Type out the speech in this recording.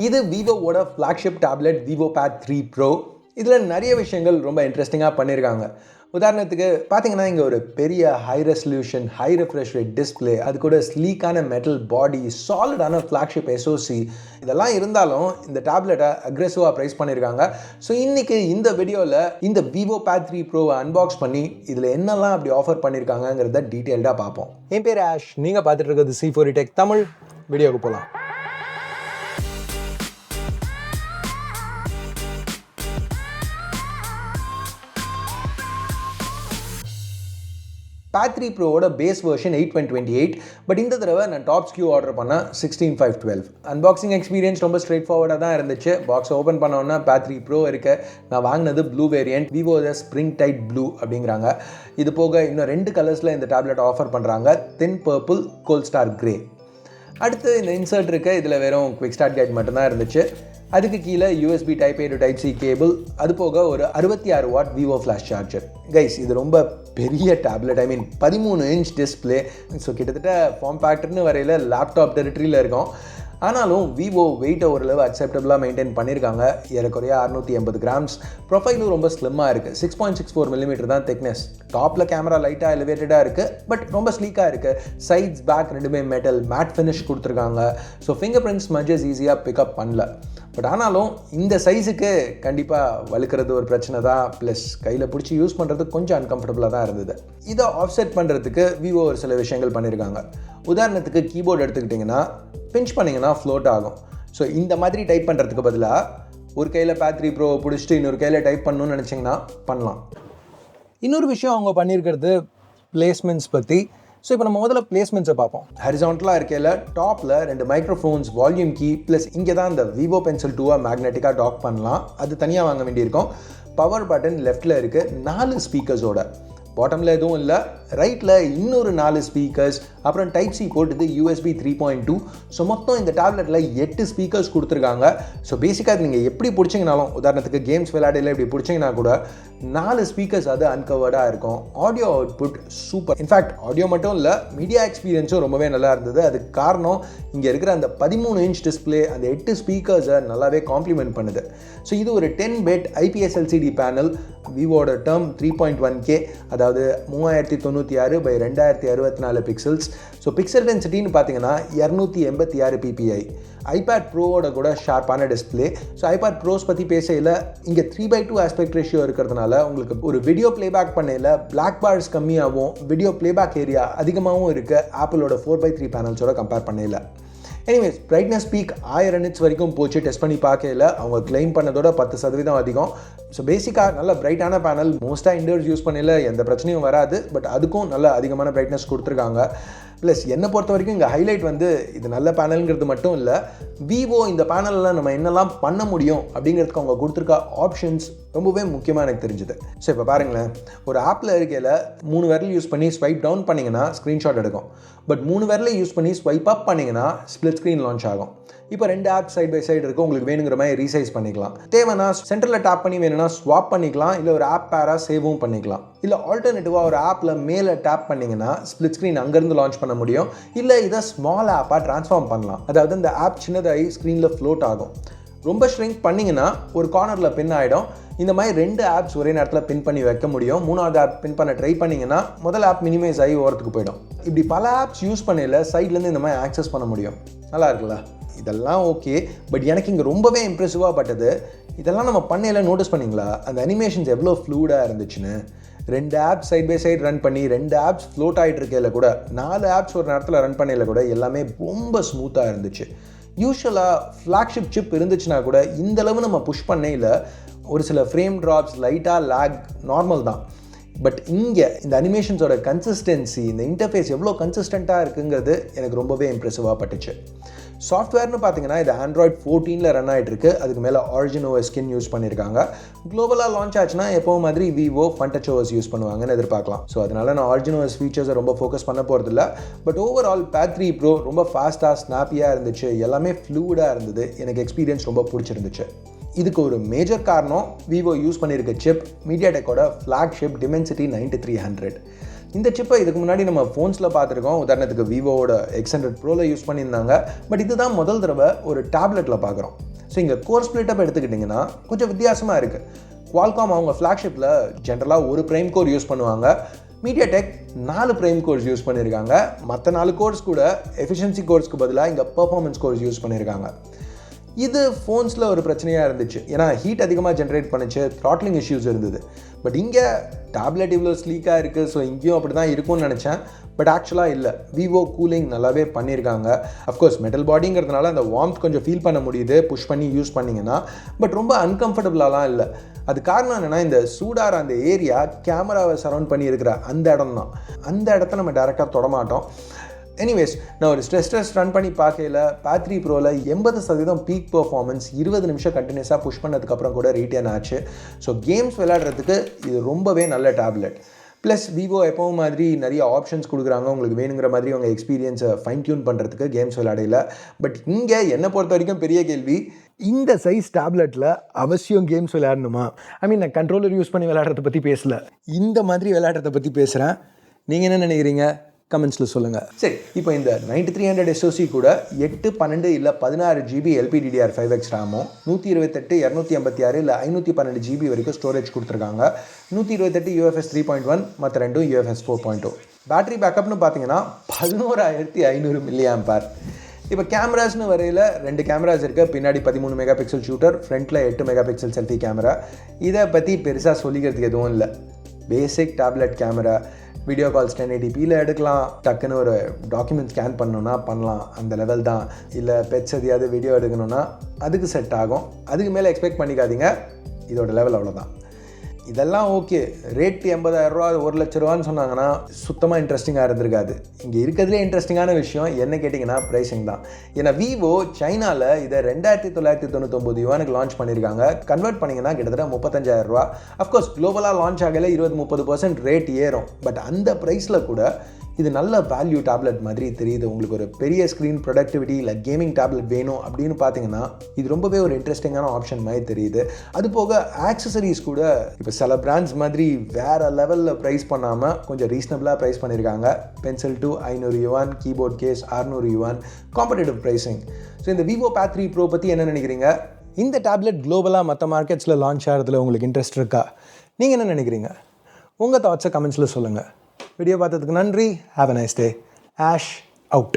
இது விவோவோட flagship tablet Vivo Pad three Pro இதில் நிறைய விஷயங்கள் ரொம்ப இன்ட்ரெஸ்டிங்காக பண்ணியிருக்காங்க உதாரணத்துக்கு பார்த்தீங்கன்னா இங்கே ஒரு பெரிய high resolution high refresh rate display அது கூட ஸ்லீக்கான மெட்டல் பாடி சாலிடான ஃப்ளாக்ஷிப் எஸ்ஓசி இதெல்லாம் இருந்தாலும் இந்த டேப்லெட்டை அக்ரெசிவாக ப்ரைஸ் பண்ணியிருக்காங்க ஸோ இன்றைக்கி இந்த வீடியோவில் இந்த விவோ பேட் த்ரீ ப்ரோவை அன்பாக்ஸ் பண்ணி இதில் என்னெல்லாம் அப்படி ஆஃபர் பண்ணியிருக்காங்கங்கிறத டீட்டெயில்டாக பார்ப்போம். என் பேர் ஆஷ். நீங்கள் பார்த்துட்டு இருக்கிறது சி ஃபோர் டெக் தமிழ். வீடியோவுக்கு போகலாம் Pad three ப்ரோவோட base version eight one twenty eight but இந்த தடவை நான் டாப் ஸ்கியூ ஆர்டர் பண்ணேன் sixteen five twelve unboxing experience ரொம்ப ஸ்ட்ரெயிட் ஃபார்வர்டாக தான் இருந்துச்சு. பாக்ஸ் ஓப்பன் பண்ணோன்னா பேட் த்ரீ ப்ரோ இருக்க. நான் வாங்கினது blue variant Vivo the spring tide blue அப்படிங்கிறாங்க. இது போக இன்னும் ரெண்டு கலர்ஸில் இந்த டேப்லெட் ஆஃபர் பண்ணுறாங்க then purple coal star grey அடுத்து இந்த இன்சர்ட் இருக்க. இதில் வெறும் குவிக் ஸ்டார்ட் கைட் மட்டும்தான் இருந்துச்சு. அதுக்கு கீழே USB type A to type C cable அது போக ஒரு அறுபத்தி ஆறு watt Vivo flash charger guys இது ரொம்ப பெரிய டேப்லெட் ஐ மீன் பதிமூணு இன்ச் டிஸ்பிளே ஸோ கிட்டத்தட்ட ஃபார்ம் ஃபேக்டர்னு வரையில் லேப்டாப் டெரிட்டரியில் இருக்கும். ஆனாலும் விவோ வெயிட்டை ஓரளவு அக்செப்டபுளாக மெயின்டைன் பண்ணியிருக்காங்க ஏறக்குறைய அறுநூற்றி எண்பது கிராம்ஸ் ப்ரொஃபைலும் ரொம்ப ஸ்லிம்மாக இருக்குது six point six four millimetre தான் திக்னஸ் டாப்பில் கேமரா லைட்டாக எலிவேட்டடாக இருக்குது பட் ரொம்ப ஸ்லீக்காக இருக்குது சைட்ஸ் பேக் ரெண்டுமே மெட்டல் மேட் ஃபினிஷ் கொடுத்துருக்காங்க. ஸோ ஃபிங்கர் பிரிண்ட்ஸ் மஜஸ் ஈஸியாக பிக்கப் பண்ணல. பட் ஆனாலும் இந்த சைஸுக்கு கண்டிப்பாக வலுக்கிறது ஒரு பிரச்சனை தான். ப்ளஸ் கையில் பிடிச்சி யூஸ் பண்ணுறது கொஞ்சம் அன்கம்ஃபர்டபுளாக தான் இருந்தது. இதை ஆஃப்செட் பண்ணுறதுக்கு விவோ ஒரு சில விஷயங்கள் பண்ணியிருக்காங்க உதாரணத்துக்கு கீபோர்டு எடுத்துக்கிட்டிங்கன்னா பிஞ்ச் பண்ணிங்கன்னா ஃப்ளோட் ஆகும். ஸோ இந்த மாதிரி டைப் பண்ணுறதுக்கு பதிலாக ஒரு கையில் பேத்ரி ப்ரோ பிடிச்சிட்டு இன்னொரு கையில் டைப் பண்ணணும்னு நினச்சிங்கன்னா பண்ணலாம். இன்னொரு விஷயம் அவங்க பண்ணியிருக்கிறது பிளேஸ்மெண்ட்ஸ் பற்றி ஸோ இப்போ நம்ம முதல்ல பிளேஸ்மெண்ட்ஸை பார்ப்போம். ஹரிசான்டலாக இருக்கையில் டாப்பில் ரெண்டு மைக்ரோஃபோன்ஸ் வால்யூம் கீ ப்ளஸ் இங்கே தான் இந்த விவோ பென்சில் டூவாக மேக்னெட்டிக்காக டாக் பண்ணலாம். அது தனியாக வாங்க வேண்டியிருக்கும். பவர் பட்டன் லெஃப்ட்டில் இருக்குது நாலு ஸ்பீக்கர்ஸோட பாட்டமில் எதுவும் இல்லை. ரைட்டில் இன்னொரு நாலு ஸ்பீக்கர்ஸ் அப்புறம் டைப் சி போட்டுது இது USB three point two so மொத்தம் இந்த டேப்லெட்டில் எட்டு ஸ்பீக்கர்ஸ் கொடுத்துருக்காங்க. ஸோ பேசிக்காக நீங்கள் எப்படி பிடிச்சிங்கனாலும் உதாரணத்துக்கு கேம்ஸ் விளையாடையில் இப்படி பிடிச்சிங்கன்னா கூட நாலு ஸ்பீக்கர்ஸ் அது அன்கவர்டாக இருக்கும். Audio output super in fact audio மட்டும் இல்லை மீடியா எக்ஸ்பீரியன்ஸும் ரொம்பவே நல்லா இருந்தது. அதுக்கு காரணம் இங்கே இருக்கிற அந்த பதிமூணு இன்ச் டிஸ்பிளே அந்த எட்டு ஸ்பீக்கர்ஸை நல்லாவே காம்ப்ளிமெண்ட் பண்ணுது. ஸோ இது ஒரு ten bit IPS LCD panel விவோட term three point one K அதாவது மூவாயிரத்தி தொண்ணூற்றி ஆறு பை ரெண்டாயிரத்தி அறுபத்தி நாலு பிக்சல்ஸ் ஸோ பிக்சல் டென்சிட்டின்னு பார்த்தீங்கன்னா இரநூத்தி எண்பத்தி ஆறு பிபிஐ ஐபேட் ப்ரோவோட கூட ஷார்ப்பான டிஸ்பிளே ஸோ ஐபேட் ப்ரோஸ் பற்றி பேசையில் இங்கே three by two aspect ratio இருக்கிறதுனால உங்களுக்கு ஒரு வீடியோ பிளேபேக் பண்ணையில் பிளாக் பார்ஸ் கம்மியாகவும் வீடியோ பிளேபேக் ஏரியா அதிகமாகவும் இருக்குது ஆப்பிளோட ஃபோர் பை த்ரீ பேனல்ஸோட கம்பேர் பண்ணையில். எனிவேஸ் பிரைட்னஸ் பீக் ஆயிரம் நிட்ஸ் வரைக்கும் போச்சு. டெஸ்ட் பண்ணி பார்க்கல. அவங்க கிளைம் பண்ணதோட பத்து சதவீதம் அதிகம். ஸோ பேசிக்காக நல்ல பிரைட்டான பேனல் மோஸ்ட்டாக இண்டோர்ஸ் யூஸ் பண்ணல. எந்த பிரச்சனையும் வராது. பட் அதுக்கும் நல்ல அதிகமான பிரைட்னஸ் கொடுத்துருக்காங்க. ப்ளஸ் என்னை பொறுத்த வரைக்கும் இங்கே ஹைலைட் வந்து இது நல்ல பேனலுங்கிறது மட்டும் இல்லை. விவோ இந்த பேனலில் நம்ம என்னெல்லாம் பண்ண முடியும் அப்படிங்கிறதுக்கு அவங்க கொடுத்துருக்க ஆப்ஷன்ஸ் ரொம்பவே முக்கியமாக எனக்கு தெரிஞ்சுது. ஸோ இப்போ பாருங்களேன். ஒரு ஆப்பில் இருக்கையில் மூணு விரல் யூஸ் பண்ணி ஸ்வைப் டவுன் பண்ணிங்கன்னா ஸ்க்ரீன்ஷாட் எடுக்கும். பட் மூணு விரலை யூஸ் பண்ணி ஸ்வைப் அப் பண்ணிங்கன்னா ஸ்பிளிட் ஸ்க்ரீன் லான்ச் ஆகும். இப்போ ரெண்டு ஆப் சைட் பை சைடு இருக்கும் உங்களுக்கு வேணுங்கிற மாதிரி ரீசைஸ் பண்ணிக்கலாம். தேவைன்னா சென்டரில் டேப் பண்ணி வேணும்னா ஸ்வாப் பண்ணிக்கலாம். இல்லை ஒரு ஆப் பேராக சேவும் பண்ணிக்கலாம். இல்லை ஆல்டர்னேட்டிவாக ஒரு ஆப்பில் மேலே டேப் பண்ணிங்கன்னா ஸ்ப்ளிட் ஸ்க்ரீன் அங்கேருந்து லான்ச் பண்ண முடியும். இல்லை இதை ஸ்மால் ஆப்பாக ட்ரான்ஸ்ஃபார்ம் பண்ணலாம். அதாவது இந்த ஆப் சின்னதாக ஸ்க்ரீனில் ஃப்ளோட் ஆகும். ரொம்ப ஷ்ரிங்க் பண்ணிங்கன்னா ஒரு கார்னரில் பின் ஆகிடும் இந்த மாதிரி ரெண்டு ஆப்ஸ் ஒரே நேரத்தில் பின் பண்ணி வைக்க முடியும். மூணாவது ஆப் பின் பண்ண ட்ரை பண்ணிங்கன்னா முதல் ஆப் மினிமைஸ் ஆகி ஓரத்துக்கு போயிடும். இப்படி பல ஆப்ஸ் யூஸ் பண்ணல சைட்லேருந்து இந்த மாதிரி ஆக்சஸ் பண்ண முடியும். நல்லா இருக்குல்ல? இதெல்லாம் ஓகே பட் எனக்கு இங்கே ரொம்பவே இம்ப்ரெசிவாக பட்டது இதெல்லாம் நம்ம பண்ணையில் நோட்டீஸ் பண்ணிங்களா? அந்த அனிமேஷன்ஸ் எவ்வளோ ஃப்ளூடாக இருந்துச்சுன்னு. ரெண்டு apps side by side run பண்ணி ரெண்டு ஆப்ஸ் ஃப்ளோட் ஆகிட்டு இருக்கையில் கூட நாலு ஆப்ஸ் ஒரு நேரத்தில் ரன் பண்ணையில் கூட எல்லாமே ரொம்ப ஸ்மூத்தாக இருந்துச்சு. யூஸ்வலாக ஃப்ளாக்ஷிப் சிப் இருந்துச்சுன்னா கூட இந்தளவு நம்ம புஷ் பண்ணையில் ஒரு சில ஃப்ரேம் ட்ராப்ஸ் லைட்டாக லேக் நார்மல் தான். பட் இங்கே இந்த அனிமேஷன்ஸோட கன்சிஸ்டன்சி இந்த இன்டர்ஃபேஸ் எவ்வளோ கன்சிஸ்டண்ட்டாக இருக்குங்கிறது எனக்கு ரொம்பவே இம்ப்ரெசிவாக பட்டுச்சு. சாஃப்ட்வேர்னு பார்த்தீங்கன்னா இது ஆண்ட்ராய்ட் ஃபோர்டீனில் ரன் ஆகிட்டு இருக்கு அதுக்கு மேலே ஆரிஜின் ஓஎஸ் ஸ்கின் யூஸ் பண்ணியிருக்காங்க குளோபலாக லான்ச் ஆச்சுன்னா எப்போ மாதிரி விவோ ஃபண்டச் ஓஎஸ் யூஸ் பண்ணுவாங்கன்னு எதிர்பார்க்கலாம். ஸோ அதனால் நான் ஆரிஜின் ஓஎஸ் ஃபீச்சர்ஸை ரொம்ப ஃபோக்கஸ் பண்ண போகிறதில்ல பட் ஓவரால் பேத்ரி ப்ரோ ரொம்ப ஃபாஸ்ட்டாக ஸ்னாப்பியாக இருந்துச்சு. எல்லாமே ஃப்ளூடாக இருந்தது. எனக்கு எக்ஸ்பீரியன்ஸ் ரொம்ப பிடிச்சிருந்துச்சு. இதுக்கு ஒரு மேஜர் காரணம் விவோ யூஸ் பண்ணியிருக்க chip media டெக்கோட flagship Dimensity ninety three hundred இந்த சிப்பை இதுக்கு முன்னாடி நம்ம ஃபோன்ஸில் பார்த்துருக்கோம். உதாரணத்துக்கு விவோவோட எக்ஸ் ஹண்ட்ரட் ப்ரோவில் யூஸ் பண்ணியிருந்தாங்க. பட் இதுதான் முதல் தடவை ஒரு டேப்லெட்டில் பார்க்குறோம். ஸோ இங்கே கோர் ஸ்பிளிட்டப் எடுத்துக்கிட்டிங்கன்னா கொஞ்சம் வித்தியாசமாக இருக்குது குவால்காம் அவங்க ஃப்ளாக்ஷிப்பில் ஜென்ரலாக ஒரு ப்ரைம் கோர் யூஸ் பண்ணுவாங்க. மீடியா டெக் நாலு ப்ரைம் கோர்ஸ் யூஸ் பண்ணியிருக்காங்க. மற்ற நாலு கோர்ஸ் கூட எஃபிஷியன்சி கோர்ஸ்க்கு பதிலாக இங்கே பர்ஃபார்மன்ஸ் கோர்ஸ் யூஸ் பண்ணியிருக்காங்க. இது ஃபோன்ஸில் ஒரு பிரச்சனையாக இருந்துச்சு. ஏன்னா ஹீட் அதிகமாக ஜென்ரேட் பண்ணிச்சு த்ராட்லிங் இஷ்யூஸ் இருந்தது. பட் இங்கே டேப்லெட் இவ்வளோ ஸ்லீக்காக இருக்குது ஸோ இங்கேயும் அப்படி தான் இருக்கும்னு நினச்சேன். பட் ஆக்சுவலாக இல்லை. விவோ கூலிங் நல்லாவே பண்ணியிருக்காங்க. அஃப்கோர்ஸ் மெட்டல் பாடிங்கிறதுனால அந்த வார்ம்த் கொஞ்சம் ஃபீல் பண்ண முடியுது புஷ் பண்ணி யூஸ் பண்ணிங்கன்னா. பட் ரொம்ப அன்கம்ஃபர்டபுளாலாம் இல்லை. அது காரணம் என்னென்னா இந்த சூடார அந்த ஏரியா கேமராவை சரௌண்ட் பண்ணி இருக்கிற அந்த இடம் தான் அந்த இடத்த நம்ம டேரெக்டாக தொடமாட்டோம் எனிவேஸ் நான் ஒரு ஸ்ட்ரெஸ் டெஸ்ட் ரன் பண்ணி பார்க்கையில் பேத்ரி ப்ரோவில் எண்பது சதவீதம் பீக் பர்ஃபார்மன்ஸ் இருபது நிமிஷம் கண்டினியூஸாக புஷ் பண்ணதுக்கப்புறம் கூட ரீட்டேன் ஆச்சு. ஸோ கேம்ஸ் விளையாடுறதுக்கு இது ரொம்பவே நல்ல டேப்லெட் ப்ளஸ் விவோ எப்பவும் மாதிரி நிறைய ஆப்ஷன்ஸ் கொடுக்குறாங்க. உங்களுக்கு வேணுங்கிற மாதிரி உங்கள் எக்ஸ்பீரியன்ஸை ஃபைன் டியூன் பண்ணுறதுக்கு கேம்ஸ் விளையாடையில். பட் இங்கே என்னை பொறுத்த வரைக்கும் பெரிய கேள்வி இந்த சைஸ் டேப்லெட்டில் அவசியம் கேம்ஸ் விளையாடணுமா? ஐ மீன் நான் கண்ட்ரோலர் யூஸ் பண்ணி விளையாடுறத பற்றி பேசல. இந்த மாதிரி விளையாடுறத பற்றி பேசுகிறேன் நீங்கள் என்ன நினைக்கிறீங்க? கமெண்ட்ஸில் சொல்லுங்கள் சரி இப்போ இந்த நைன்டி த்ரீ ஹண்ட்ரட் எஸ்ஓசி கூட எட்டு பன்னெண்டு இல்லை பதினாறு ஜிபி எல்பிடிடிஆர் ஃபைவ் எக்ஸ் ரேமும் நூற்றி இருபத்தெட்டு இரநூத்தி ஐம்பத்தி ஆறு இல்லை ஐநூற்றி பன்னெண்டு ஜிபி வரைக்கும் ஸ்டோரேஜ் கொடுத்துருக்காங்க. நூற்றி இருபத்தெட்டு யூஎஃப்எஸ் த்ரீ பாயிண்ட் ஒன் மற்ற ரெண்டும் UFS four point two battery பேக்கப்னு பார்த்தீங்கன்னா பதினோராயிரத்தி ஐநூறு மில்லியாம் பேர் இப்போ கேமராஸ்னு வரையில் ரெண்டு கேமராஸ் இருக்குது பின்னாடி பதிமூணு மெகா பிக்சல் ஷூட்டர் ஃப்ரண்ட்டில் எட்டு மெகா பிக்சல் செல்ஃபி கேமரா இதை பற்றி பெருசாக சொல்லிக்கிறதுக்கு எதுவும் இல்லை. Basic tablet camera video calls ten எயிட்டிபியில் எடுக்கலாம். டக்குன்னு ஒரு டாக்குமெண்ட் ஸ்கேன் பண்ணணுன்னா பண்ணலாம். அந்த லெவல் தான். இல்லை பெட்ஸ் எதையாவது வீடியோ எடுக்கணும்னா அதுக்கு செட் ஆகும். அதுக்கு மேலே எக்ஸ்பெக்ட் பண்ணிக்காதீங்க. இதோட லெவல் அவ்வளோதான் இதெல்லாம் ஓகே. ரேட் எண்பதாயிரரூவா ஒரு லட்ச ரூபான்னு சொன்னாங்கன்னா சுத்தமாக இன்ட்ரெஸ்டிங்காக இருந்திருக்காது. இங்கே இருக்கிறதுலே இன்ட்ரெஸ்டிங்கான விஷயம் என்ன கேட்டிங்கன்னா ப்ரைஸிங் தான். ஏன்னா விவோ சைனாவில் இதை ரெண்டாயிரத்தி தொள்ளாயிரத்தி தொண்ணூத்தொம்பது யுவானுக்கு லான்ச் பண்ணியிருக்காங்க. கன்வெர்ட் பண்ணிங்கன்னா கிட்டத்தட்ட முப்பத்தஞ்சாயிரம் ரூபா அஃப்கோர்ஸ் குளோபலாக லான்ச் ஆகல இருபது முப்பது பர்சன்ட் ரேட் ஏறும். பட் அந்த ப்ரைஸில் கூட இது நல்ல வேல்யூ டேப்லெட் மாதிரி தெரியுது. உங்களுக்கு ஒரு பெரிய ஸ்க்ரீன் ப்ரொடக்டிவிட்டி இல்லை கேமிங் டேப்லெட் வேணும் அப்படின்னு பார்த்தீங்கன்னா இது ரொம்பவே ஒரு இன்ட்ரெஸ்டிங்கான ஆப்ஷன் மாதிரி தெரியுது. அது போக ஆக்சசரிஸ் கூட இப்போ சில பிராண்ட்ஸ் மாதிரி வேறு லெவலில் ப்ரைஸ் பண்ணாமல் கொஞ்சம் ரீசனபிளாக ப்ரைஸ் பண்ணியிருக்காங்க பென்சில் டூ ஐநூறு யுவான் கீபோர்ட் கேஸ் அறுநூறு யுவான் காம்படேட்டிவ் ப்ரைஸிங் ஸோ இந்த விவோ பேத் த்ரீ ப்ரோ பற்றி என்ன நினைக்கிறீங்க? இந்த டேப்லெட் குளோபலாக மற்ற மார்க்கெட்ஸில் லான்ச் ஆகிறதுல உங்களுக்கு இன்ட்ரெஸ்ட் இருக்கா? நீங்கள் என்ன நினைக்கிறீங்க? உங்கள் தாட்ஸை கமெண்ட்ஸில் சொல்லுங்கள் வீடியோ பார்த்ததுக்கு நன்றி. Have a nice day Ash out